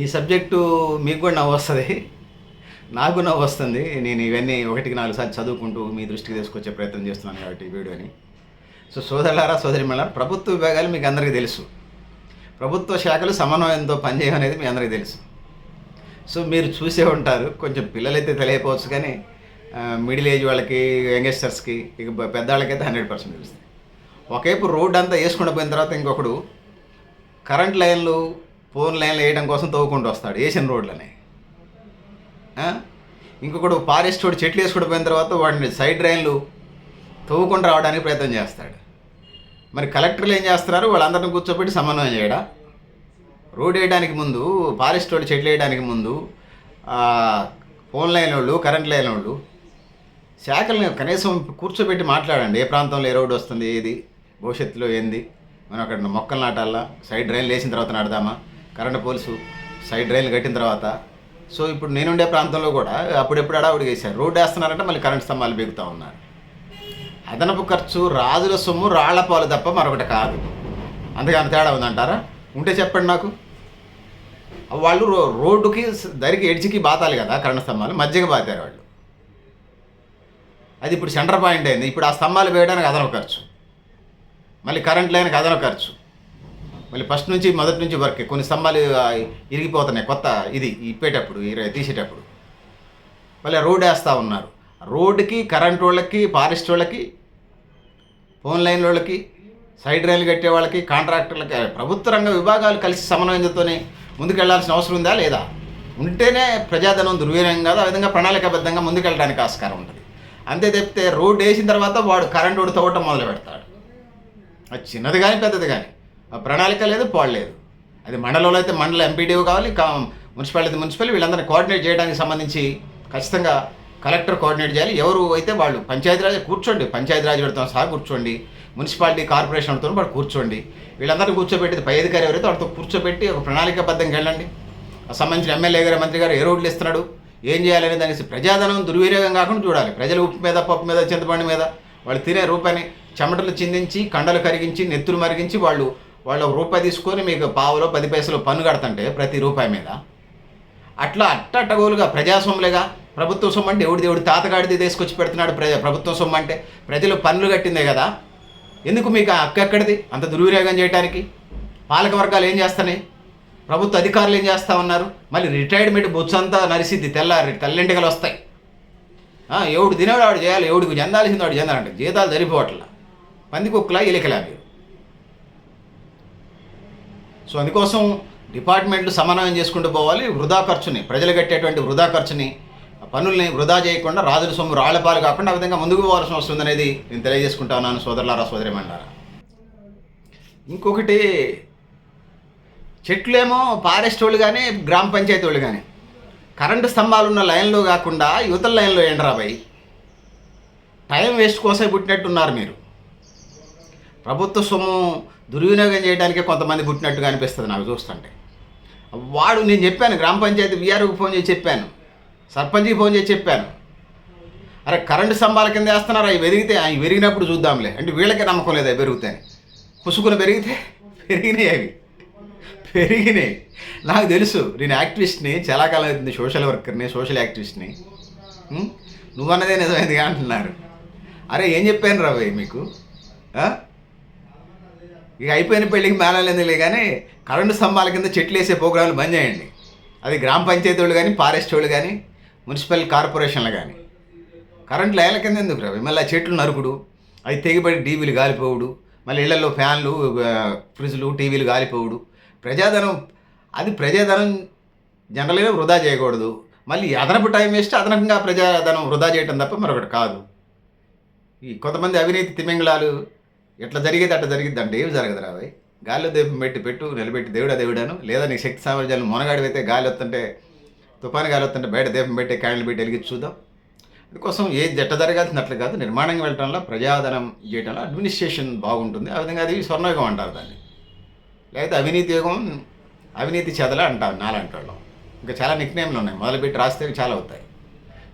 ఈ సబ్జెక్టు మీకు కూడా నవ్వు వస్తుంది. నాకు నవ్వు వస్తుంది. నేను ఇవన్నీ ఒకటికి నాలుగు సార్లు చదువుకుంటూ మీ దృష్టికి తీసుకొచ్చే ప్రయత్నం చేస్తున్నాను కాబట్టి వీడియోని. సో సోదరులారా సోదరిమల్లారా ప్రభుత్వ విభాగాలు మీకు అందరికీ తెలుసు. ప్రభుత్వ శాఖలు సమన్వయంతో పనిచేయడం అనేది మీ అందరికీ తెలుసు. సో మీరు చూసే ఉంటారు. కొంచెం పిల్లలైతే తెలియకపోవచ్చు కానీ మిడిల్ ఏజ్ వాళ్ళకి యంగ్స్టర్స్కి ఇక పెద్దవాళ్ళకైతే హండ్రెడ్ పర్సెంట్ తెలుస్తుంది. ఒకవైపు రోడ్ అంతా వేసుకుండా పోయిన తర్వాత ఇంకొకడు కరెంట్ లైన్లు ఫోన్ లైన్లు వేయడం కోసం తవ్వుకుంటూ వస్తాడు ఏషియన్ రోడ్లనే. ఇంకొకడు ఫారెస్ట్ వాడు చెట్లు వేసుకుంటూ పోయిన తర్వాత వాడిని సైడ్ రైన్లు తవ్వుకుంటూ రావడానికి ప్రయత్నం చేస్తాడు. మరి కలెక్టర్లు ఏం చేస్తున్నారు? వాళ్ళందరిని కూర్చోబెట్టి సమన్వయం చేయడా? రోడ్ వేయడానికి ముందు ఫారెస్ట్ వాళ్ళు చెట్లు వేయడానికి ముందు ఫోన్ లైన్ వాళ్ళు కరెంట్ లైన్ వాళ్ళు శాఖలను కనీసం కూర్చోబెట్టి మాట్లాడండి. ఏ ప్రాంతంలో ఏ రోడ్డు వస్తుంది ఏది భవిష్యత్తులో ఏంది? మనం అక్కడ మొక్కలు నాటాలా? సైడ్ డ్రైన్ వేసిన తర్వాత నాడదామా కరెంట్ పోల్సు సైడ్ డ్రైన్లు కట్టిన తర్వాత. సో ఇప్పుడు నేనుండే ప్రాంతంలో కూడా అప్పుడెప్పుడు అడావుడి వేశారు రోడ్డు వేస్తున్నారంటే మళ్ళీ కరెంట్ స్తంభాలు బిగుతూ ఉన్నారు. అదనపు ఖర్చు రాజుల సొమ్ము రాళ్ళ పాలు తప్ప మరొకటి కాదు. అందుకని తేడా ఉందంటారా? ఉంటే చెప్పండి నాకు. వాళ్ళు రో- రోడ్డుకి దరికి ఎడ్జికి బాతాలి కదా కరెంట్ స్తంభాలు. మధ్యకి బాతారు వాళ్ళు. అది ఇప్పుడు సెంటర్ పాయింట్ అయింది. ఇప్పుడు ఆ స్తంభాలు వేయడానికి అదనపు ఖర్చు. మళ్ళీ కరెంట్ లైన్కి అదనపు ఖర్చు. మళ్ళీ ఫస్ట్ నుంచి మొదటి నుంచి వర్క్ కొన్ని స్తంభాలు ఇరిగిపోతున్నాయి కొత్త ఇది ఇప్పేటప్పుడు తీసేటప్పుడు. మళ్ళీ రోడ్ వేస్తూ ఉన్నారు. రోడ్డుకి కరెంట్ వాళ్ళకి ఫారెస్ట్ వాళ్ళకి ఫోన్ లైన్ వాళ్ళకి సైడ్ రైలు కట్టే వాళ్ళకి కాంట్రాక్టర్లకి ప్రభుత్వ రంగ విభాగాలు కలిసి సమన్వయంతోనే ముందుకెళ్ళాల్సిన అవసరం ఉందా లేదా? ఉంటేనే ప్రజాధనం దుర్వినియోగం కాదు ఆ విధంగా ప్రణాళికాబద్ధంగా ముందుకెళ్ళడానికి ఆస్కారం ఉంటుంది. అంతే తప్పితే రోడ్డు వేసిన తర్వాత వాడు కరెంట్ రోడ్డు తవ్వటం మొదలు పెడతాడు అది చిన్నది కానీ పెద్దది కానీ ప్రణాళిక లేదు పాడలేదు అది మండలంలో అయితే మండల ఎంపీడీఓ కావాలి కా మున్సిపాలిటీ మున్సిపల్ వీళ్ళందరినీ కోఆర్డినేట్ చేయడానికి సంబంధించి ఖచ్చితంగా కలెక్టర్ కోఆర్డినేట్ చేయాలి. ఎవరు అయితే వాళ్ళు పంచాయతీరాజ్ కూర్చోండి పంచాయతీరాజ్ పెడతాం సహా కూర్చోండి మున్సిపాలిటీ కార్పొరేషన్తో వాడు కూర్చోండి. వీళ్ళందరినీ కూర్చోబెట్టి పై అధికారి ఎవరైతే వాడితో కూర్చోబెట్టి ఒక ప్రణాళికాబద్ధంగా వెళ్ళండి. ఆ సంబంధించిన ఎమ్మెల్యే గారు మంత్రి గారు ఏ రోడ్లు ఇస్తున్నాడు ఏం చేయాలనే దానికి ప్రజాధనం దుర్వినియోగం కాకుండా చూడాలి. ప్రజలు ఉప్పు మీద పప్పు మీద చింతపండు మీద వాళ్ళు తినే రూపాన్ని చెమటలు చిందించి కండలు కరిగించి నెత్తులు మరిగించి వాళ్ళు వాళ్ళు ఒక రూపాయి తీసుకొని మీకు పావులో పది పైసలు పన్ను కడతంటే ప్రతి రూపాయి మీద. అట్లా అట్టట్టగోలుగా ప్రజాస్వాములేగా ప్రభుత్వ సొమ్ము అంటే ఎవడి దేవుడు తాతగాడిది తీసుకొచ్చి పెడుతున్నాడు ప్రజ ప్రభుత్వ సొమ్ము అంటే ప్రజలు పన్నులు కట్టిందే కదా. ఎందుకు మీకు అక్కడిది అంత దుర్వినియోగం చేయడానికి పాలక వర్గాలు ఏం చేస్తున్నాయి? ప్రభుత్వ అధికారులు ఏం చేస్తా ఉన్నారు? మళ్ళీ రిటైర్మెంట్ బొచ్చంతా నరిసిద్ది తెల్లారి తెల్లింటికలు వస్తాయి. ఎవడు తినేవాడు వాడు చేయాలి ఎవడికి చెందాల్సింది వాడు చెందాలంటే జీతాలు సరిపోవట్లా. పందికొక్కులా ఇలికలా మీరు సో అందుకోసం డిపార్ట్మెంట్లు సమన్వయం చేసుకుంటూ పోవాలి వృధా ఖర్చుని ప్రజలు కట్టేటువంటి వృధా ఖర్చుని పనుల్ని వృధా చేయకుండా రాజుల సొమ్ము రాళ్ళపాలు కాకుండా ఆ విధంగా ముందుకు పోవాల్సిన అవసరం అనేది నేను తెలియజేసుకుంటా ఉన్నాను సోదరులారా సోదరిమండారా ఇంకొకటి చెట్లేమో ఫారెస్ట్ వాళ్ళు కానీ గ్రామ పంచాయతీ వాళ్ళు కానీ కరెంటు స్తంభాలు ఉన్న లైన్లో కాకుండా యువతల లైన్లో ఏంట్రా భయ్? టైం వేస్ట్ కోసం పుట్టినట్టున్నారు మీరు. ప్రభుత్వ సొమ్ము దుర్వినియోగం చేయడానికే కొంతమంది పుట్టినట్టుగా అనిపిస్తుంది నాకు చూస్తుంటే. వాడు నేను చెప్పాను గ్రామ పంచాయతీ వీఆర్కి ఫోన్ చేసి చెప్పాను. సర్పంచ్కి ఫోన్ చేసి చెప్పాను. అరే కరెంటు స్తంభాల కింద వేస్తున్నారు? అవి పెరిగితే అవి పెరిగినప్పుడు చూద్దాంలే. అంటే వీళ్ళకే నమ్మకం లేదు అవి పెరుగుతాయి పుసుకుని పెరిగితే పెరిగినాయి అవి. పెరిగినాయి. నాకు తెలుసు నేను యాక్టివిస్ట్ని చాలా కాలం అవుతుంది సోషల్ వర్కర్ని సోషల్ యాక్టివిస్ట్ని. నువ్వన్నదే నిజమైందిగా అంటున్నారు. అరే ఏం చెప్పాను రాబోయ్ మీకు? ఇక అయిపోయిన పెళ్ళికి మేళలేదులే కానీ కరెంటు స్తంభాల కింద చెట్లు వేసే ప్రోగ్రాంలు బంద్ చేయండి. అది గ్రామ పంచాయతీ వాళ్ళు కానీ ఫారెస్ట్ వాళ్ళు కానీ మున్సిపల్ కార్పొరేషన్లు కానీ. కరెంట్ లైన్ల కింద ఎందుకు రావు? మళ్ళీ చెట్లు నరుకుడు అవి తెగిపడి టీవీలు గాలిపోవుడు మళ్ళీ ఇళ్ళలో ఫ్యాన్లు ఫ్రిడ్జ్లు టీవీలు గాలిపోవుడు. ప్రజాధనం అది ప్రజాధనం జనరల్గా వృధా చేయకూడదు. మళ్ళీ అదనపు టైం వేస్ట్ అదనంగా ప్రజాధనం వృధా చేయటం తప్ప మరొకటి కాదు. ఈ కొంతమంది అవినీతి తిమింగళాలు ఎట్లా జరిగేది అట్లా జరిగిద్ది అంటే ఏమి జరగదు రాబాయ్ గాలిలో దీపం పెట్టి పెట్టు నిలబెట్టి దేవుడా దేవుడాను. లేదా నీ శక్తి సామర్థ్యాలు మొనగాడివైతే గాలి వస్తుంటే తుఫాను గాలి వస్తుంటే బయట దీపం పెట్టి క్యాండిల్ పెట్టి వెలిగించి చూద్దాం. అందుకోసం ఏ జట్ట జరగాల్సినట్లు కాదు నిర్మాణంగా వెళ్ళటంలో ప్రజాధనం చేయటంలో అడ్మినిస్ట్రేషన్ బాగుంటుంది. ఆ విధంగా అది స్వర్ణయుగం అంటారు దాన్ని. లేకపోతే అవినీతి యుగం అవినీతి చెదల అంటారు నాలంటి వాళ్ళం ఇంకా చాలా నిక్నేమ్లు ఉన్నాయి. మొదలుపెట్టి రాస్తే చాలా అవుతాయి.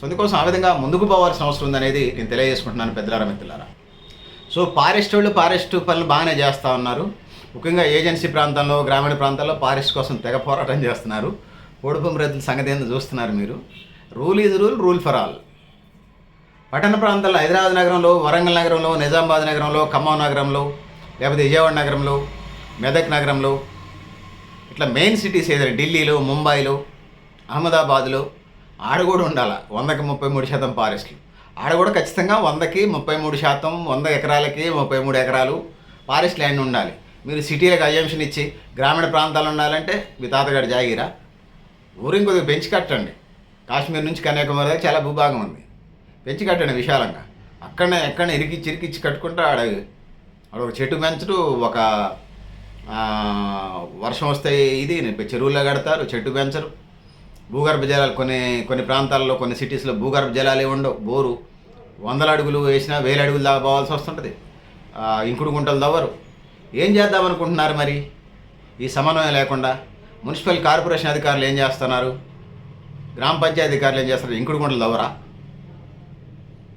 సో అందుకోసం ఆ విధంగా ముందుకు పోవాల్సిన అవసరం ఉందనేది నేను తెలియజేసుకుంటున్నాను పెద్దలారా మిత్రులారా. సో ఫారెస్ట్ వాళ్ళు ఫారెస్ట్ పనులు బాగానే చేస్తూ ఉన్నారు. ముఖ్యంగా ఏజెన్సీ ప్రాంతంలో గ్రామీణ ప్రాంతాల్లో ఫారెస్ట్ కోసం తెగ పోరాటం చేస్తున్నారు. పొడుపు రైతుల సంగతి ఏందో చూస్తున్నారు మీరు. Rule is rule rule for all. పట్టణ ప్రాంతాల్లో హైదరాబాద్ నగరంలో వరంగల్ నగరంలో నిజామాబాద్ నగరంలో ఖమ్మం నగరంలో లేకపోతే విజయవాడ నగరంలో మెదక్ నగరంలో ఇట్లా మెయిన్ సిటీస్ ఏదైనా ఢిల్లీలో ముంబైలో అహ్మదాబాద్లో ఆడ కూడా ఉండాలి? వందకి ముప్పై మూడు శాతం ఫారెస్ట్లు. ఆడ కూడా ఖచ్చితంగా వందకి ముప్పై మూడు శాతం వంద ఎకరాలకి ముప్పై మూడు ఎకరాలు ఫారెస్ట్ ల్యాండ్ ఉండాలి. మీరు సిటీలకు అజంప్షన్ ఇచ్చి గ్రామీణ ప్రాంతాలు ఉండాలంటే మీ తాతగారు జాగిరా. ఊరిని కొద్దిగా పెంచి కట్టండి. కాశ్మీర్ నుంచి కన్యాకుమారి దాకా చాలా భూభాగం ఉంది. పెంచి కట్టండి విశాలంగా. అక్కడనే ఎక్కడ ఇరికిచ్చి ఇరికిచ్చి కట్టుకుంటే ఆడ ఆడ ఒక చెట్టు పెంచడు ఒక వర్షం వస్తే ఇది చెరువుల్లో కడతారు చెట్టు పెంచరు. భూగర్భ జలాలు కొన్ని కొన్ని ప్రాంతాల్లో కొన్ని సిటీస్లో భూగర్భ జలాలే ఉండవు. బోరు వందల అడుగులు వేసినా వేల అడుగులు దాకా పోవాల్సి వస్తుంటుంది ఇంకుడు గుంటలు దవ్వరు ఏం చేద్దాం అనుకుంటున్నారు మరి? ఈ సమన్వయం లేకుండా మున్సిపల్ కార్పొరేషన్ అధికారులు ఏం చేస్తున్నారు? గ్రామ పంచాయతీ అధికారులు ఏం చేస్తున్నారు? ఇంకుడు గుంటలు దవ్వరా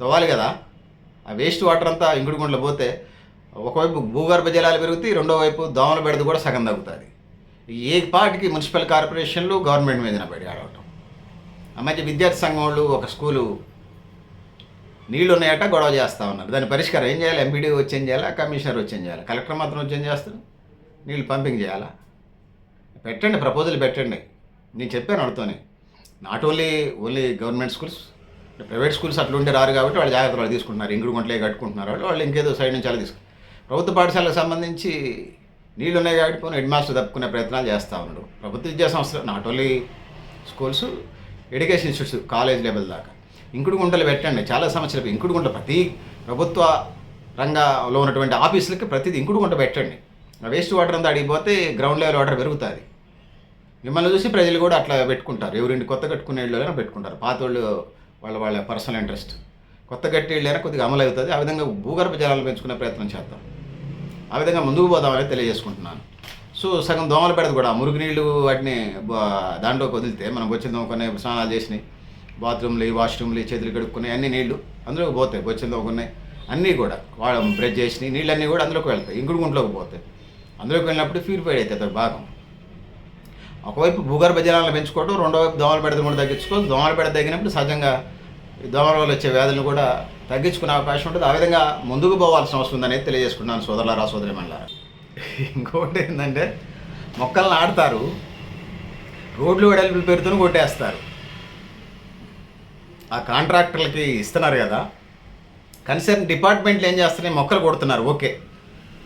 తవ్వాలి కదా. ఆ వేస్ట్ వాటర్ అంతా ఇంకుడు గుంటలు పోతే ఒకవైపు భూగర్భ జలాలు పెరుగుతాయి రెండో వైపు దోమల బెడద కూడా సగం తగ్గుతుంది. ఏ పాటికి మున్సిపల్ కార్పొరేషన్లు గవర్నమెంట్ మీద పడి ఆడవటం ఆ మధ్య విద్యార్థి సంఘం వాళ్ళు ఒక స్కూలు నీళ్ళు ఉన్నాయట గొడవ చేస్తూ ఉన్నారు. దాని పరిష్కారం ఏం చేయాలి? ఎంపీడీ వచ్చేం చేయాలా? కమిషనర్ వచ్చేం చేయాలి? కలెక్టర్ మాత్రం వచ్చేం చేస్తారు? నీళ్ళు పంపింగ్ చేయాలా? పెట్టండి ప్రపోజల్ పెట్టండి. నేను చెప్పాను వాళ్ళతోనే not only only government schools private schools అట్లా రారు కాబట్టి వాళ్ళు జాగ్రత్తలు వాళ్ళు తీసుకుంటున్నారు. ఇంగుడు గుంటలే కట్టుకుంటున్నారు వాళ్ళు. వాళ్ళు ఇంకేదో సైడ్ నుంచి అలా తీసుకుంటారు ప్రభుత్వ పాఠశాలకు సంబంధించి ఉన్నాయి కాబట్టి పోనీ హెడ్ మాస్టర్ తప్పుకునే ప్రయత్నాలు చేస్తూ ఉన్నాడు. ప్రభుత్వ విద్యా సంస్థలు not only schools education institutes college level దాకా. ఇంకుడు గుంటలు పెట్టండి. చాలా సమస్యలు ఇంకుడు గుంట ప్రతి ప్రభుత్వ రంగంలో ఉన్నటువంటి ఆఫీసులకి ప్రతిదీ ఇంకుడు గుంట పెట్టండి. ఆ వేస్ట్ వాటర్ అంతా అడిగిపోతే గ్రౌండ్ లెవెల్ వాటర్ పెరుగుతుంది. మిమ్మల్ని చూసి ప్రజలు కూడా అట్లా పెట్టుకుంటారు. ఎవరింటి కొత్త కట్టుకునే ఇళ్ళైనా పెట్టుకుంటారు. పాత వాళ్ళు వాళ్ళ వాళ్ళ పర్సనల్ ఇంట్రెస్ట్ కొత్త కట్టి ఇళ్ళైనా కొద్దిగా అమలు అవుతుంది ఆ విధంగా భూగర్భ జలాలు పెంచుకునే ప్రయత్నం చేద్దాం. ఆ విధంగా ముందుకు పోదామని తెలియజేసుకుంటున్నాను. సో సగం దోమలు పెడదు కూడా మురుగు నీళ్ళు వాటిని దాంట్లో దాంట్లోకి వదిలితే మనం వచ్చిన దోమకునే స్నానాలు చేసినాయి. బాత్రూమ్లు వాష్రూమ్లు చేతులు కడుక్కునే అన్ని నీళ్ళు అందులోకి పోతాయి వచ్చిన దోమకున్నాయి అన్నీ కూడా వాళ్ళ బ్రష్ చేసినాయి నీళ్ళన్నీ కూడా అందులోకి వెళ్తాయి ఇంకుడు గుంట్లోకి పోతాయి. అందులోకి వెళ్ళినప్పుడు ప్యూరిఫైడ్ అవుతుంది ఒక భాగం. ఒకవైపు భూగర్భ జలాలను పెంచుకోవడం రెండో వైపు దోమల పెడత కూడా తగ్గించుకోవాలి దోమలు బెడద తగ్గినప్పుడు సహజంగా ఈ దోమల వల్ల వచ్చే వ్యాధులను కూడా తగ్గించుకునే అవకాశం ఉంటుంది. ఆ విధంగా ముందుకు పోవాల్సిన అవసరం ఉందనేది తెలియజేసుకున్నాను సోదరులారా సోదరి ఇంకొకటి ఏంటంటే మొక్కలను ఆడతారు రోడ్లు వెడల్పుల పేరుతో కొట్టేస్తారు. ఆ కాంట్రాక్టర్లకి ఇస్తున్నారు కదా. కన్సర్న్ డిపార్ట్మెంట్లు ఏం చేస్తున్నాయి? మొక్కలు కొడుతున్నారు. ఓకే.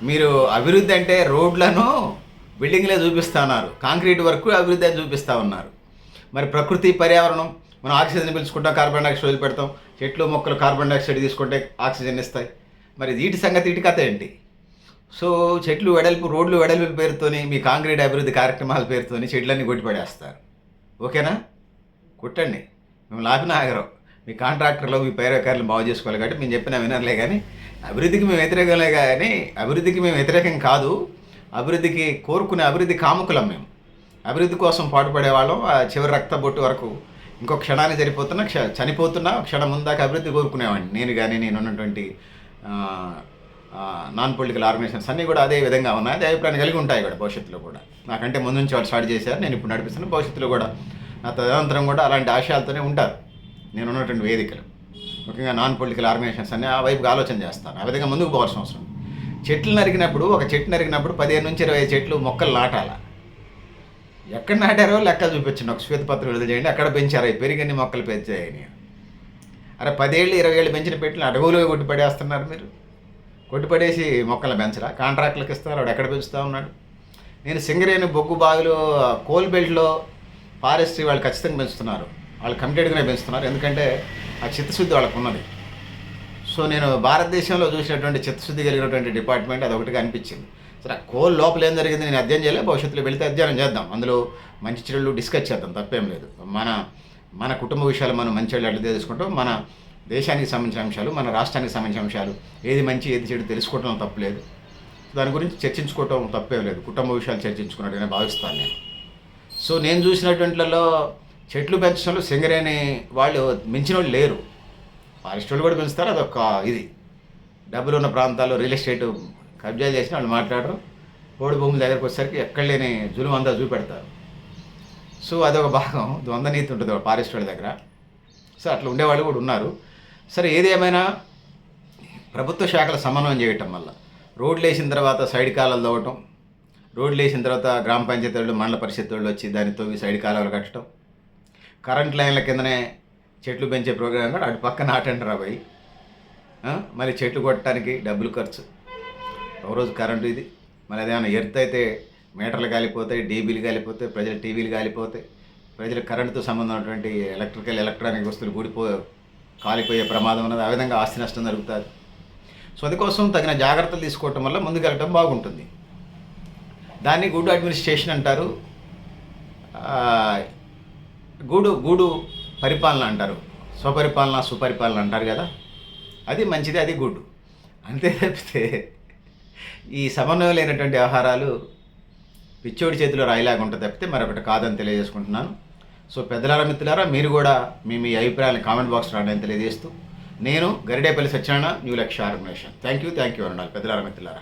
మీరు అభివృద్ధి అంటే రోడ్లను బిల్డింగ్లే చూపిస్తా ఉన్నారు కాంక్రీట్ వర్క్ అభివృద్ధి అని చూపిస్తూ ఉన్నారు. మరి ప్రకృతి పర్యావరణం మనం ఆక్సిజన్ పిలుచుకుంటాం కార్బన్ డైఆక్సైడ్ వదిలిపెడతాం. చెట్లు మొక్కలు కార్బన్ డైఆక్సైడ్ తీసుకుంటే ఆక్సిజన్ ఇస్తాయి. మరి వీటి సంగతి ఇటు కథ ఏంటి? సో చెట్లు వెడల్పు రోడ్లు వెడల్పు పేరుతోని మీ కాంక్రీట్ అభివృద్ధి కార్యక్రమాల పేరుతోని చెట్లన్నీ కొట్టిపడేస్తారు. ఓకేనా? కొట్టండి. మేము లాభిన ఆగరం. మీ కాంట్రాక్టర్లో మీ పైరకారులు బాగు చేసుకోవాలి కాబట్టి మేము చెప్పిన వినర్లే కానీ అభివృద్ధికి మేము వ్యతిరేకంలే కానీ అభివృద్ధికి మేము వ్యతిరేకం కాదు. అభివృద్ధికి కోరుకునే అభివృద్ధి కాముకులం మేము. అభివృద్ధి కోసం పాటుపడే వాళ్ళం. ఆ చివరి రక్త బొట్టు వరకు ఇంకో క్షణాన్ని సరిపోతున్నా క్ష చనిపోతున్నా క్షణం ముందాక అభివృద్ధి కోరుకునేవాడిని. నేను కానీ నేను ఉన్నటువంటి నాన్ పొలిటికల్ ఆర్గనైజేషన్స్ అన్నీ కూడా అదే విధంగా ఉన్నాయి. అదే అభిప్రాయం కలిగి ఉంటాయి కూడా భవిష్యత్తులో కూడా. నాకంటే ముందు నుంచి వాళ్ళు స్టార్ట్ చేశారు నేను ఇప్పుడు నడిపిస్తున్న భవిష్యత్తులో కూడా. నా తదనంతరం కూడా అలాంటి ఆశయాలతోనే ఉంటారు. నేను ఉన్నటువంటి వేదికలు. ముఖ్యంగా నాన్ పొలిటికల్ ఆర్గనైజేషన్స్ అన్ని ఆ వైపుగా ఆలోచన చేస్తాను. ఆ విధంగా ముందుకు పోవాల్సిన అవసరం చెట్లు నరికినప్పుడు ఒక చెట్టు నరికినప్పుడు పదిహేను నుంచి ఇరవై చెట్లు మొక్కలు నాటాల? ఎక్కడ నాటారో లెక్కలు చూపించండి. ఒక శ్వేతపత్రం విడుదల చేయండి. అక్కడ పెంచారు. అవి పెరిగని మొక్కలు పెంచాయని. అరే పదేళ్ళు ఇరవై ఏళ్ళు పెంచిన పెట్టిన అడవులు కొట్టి పడేస్తున్నారు మీరు. కొట్టిపడేసి మొక్కలు పెంచరా? కాంట్రాక్టులకు ఇస్తారు. వాడు ఎక్కడ పెంచుతా ఉన్నాడు? నేను సింగరేణి బొగ్గు బావిలో కోల్ బెల్ట్లో ఫారెస్ట్రీ వాళ్ళు ఖచ్చితంగా పెంచుతున్నారు. వాళ్ళు కమిటెడ్గానే పెంచుతున్నారు. ఎందుకంటే ఆ చిత్తశుద్ధి వాళ్ళకు ఉన్నది సో నేను భారతదేశంలో చూసినటువంటి చిత్తశుద్ధి కలిగినటువంటి డిపార్ట్మెంట్ అది ఒకటిగా అనిపించింది. సరే కోల్ లోపల ఏం జరిగింది? నేను అధ్యయనం చేయలేదు. భవిష్యత్తులో వెళితే అధ్యయనం చేద్దాం. అందులో మంచి చెడులు డిస్కస్ చేద్దాం. తప్పేం లేదు. మన మన కుటుంబ విషయాలు మనం మంచి చెడు అట్లా తెలుసుకుంటాం. మన దేశానికి సంబంధించిన అంశాలు మన రాష్ట్రానికి సంబంధించిన అంశాలు ఏది మంచి ఏది చెడు తెలుసుకోవటం తప్పలేదు దాని గురించి చర్చించుకోవటం తప్పేం లేదు. కుటుంబ విషయాలు చర్చించుకున్నట్టుగానే భావిస్తాను నేను. సో నేను చూసినటువంటిలో చెట్లు పెంచడంలో సింగరేని వాళ్ళు మించిన వాళ్ళు లేరు. ఫారెస్ట్ వాళ్ళు కూడా పిలుస్తారు అదొక ఇది. డబ్బులు ఉన్న ప్రాంతాల్లో రియల్ ఎస్టేట్ కబ్జా చేసిన వాళ్ళు మాట్లాడరు. పోడు భూముల దగ్గరకు వచ్చేసరికి ఎక్కడ లేని జులుం అంతా చూపెడతారు. సో అదొక భాగం. ద్వంద్వ నీతి ఉంటుంది ఫారెస్ట్ వాళ్ళ దగ్గర. సో అట్లా ఉండేవాళ్ళు కూడా ఉన్నారు. సరే ఏది ఏమైనా ప్రభుత్వ శాఖల సమన్వయం చేయటం వల్ల రోడ్లు వేసిన తర్వాత సైడ్ కాలాలు తవ్వటం రోడ్లు వేసిన తర్వాత గ్రామ పంచాయతీ వాళ్ళు మండల పరిషత్ వాళ్ళు వచ్చి దాన్ని తవ్వి సైడ్ కాలువలు కట్టడం కరెంట్ లైన్ల కిందనే చెట్లు పెంచే ప్రోగ్రాం కూడా అటు పక్కన అటెండర్ రాబాయి మళ్ళీ చెట్లు కొట్టడానికి డబ్బులు ఖర్చు. ఒక రోజు కరెంటు ఇది. మళ్ళీ అదేమైనా ఎర్త్ అయితే మీటర్లు కాలిపోతాయి డీబీలు కాలిపోతాయి ప్రజల టీవీలు కాలిపోతాయి. ప్రజల కరెంటుతో సంబంధం ఉన్నటువంటి ఎలక్ట్రికల్ ఎలక్ట్రానిక్ వస్తువులు కూడిపో కాలిపోయే ప్రమాదం ఉన్నది. ఆ విధంగా ఆస్తి నష్టం జరుగుతుంది. సో అందుకోసం తగిన జాగ్రత్తలు తీసుకోవటం వల్ల ముందుకెళ్ళటం బాగుంటుంది. దాన్ని గూడు అడ్మినిస్ట్రేషన్ అంటారు. గూడు గూడు పరిపాలన అంటారు. స్వపరిపాలన సుపరిపాలన అంటారు కదా. అది మంచిది అది గుడ్. అంతే తప్పితే ఈ సమన్వయం లేనటువంటి వ్యవహారాలు పిచ్చోడి చేతిలో రాయిలాగా ఉంటుంది తప్పితే మరొకటి కాదని తెలియజేసుకుంటున్నాను. సో పెద్దలారా మిత్రులారా మీరు కూడా మీ మీ అభిప్రాయాలను కామెంట్ బాక్స్ రావడానికి తెలియజేస్తూ నేను Garidepalli Satyanarayana new Lakshya organisation. Thank you thank you అన్నాను పెద్దలారా మిత్రులారా.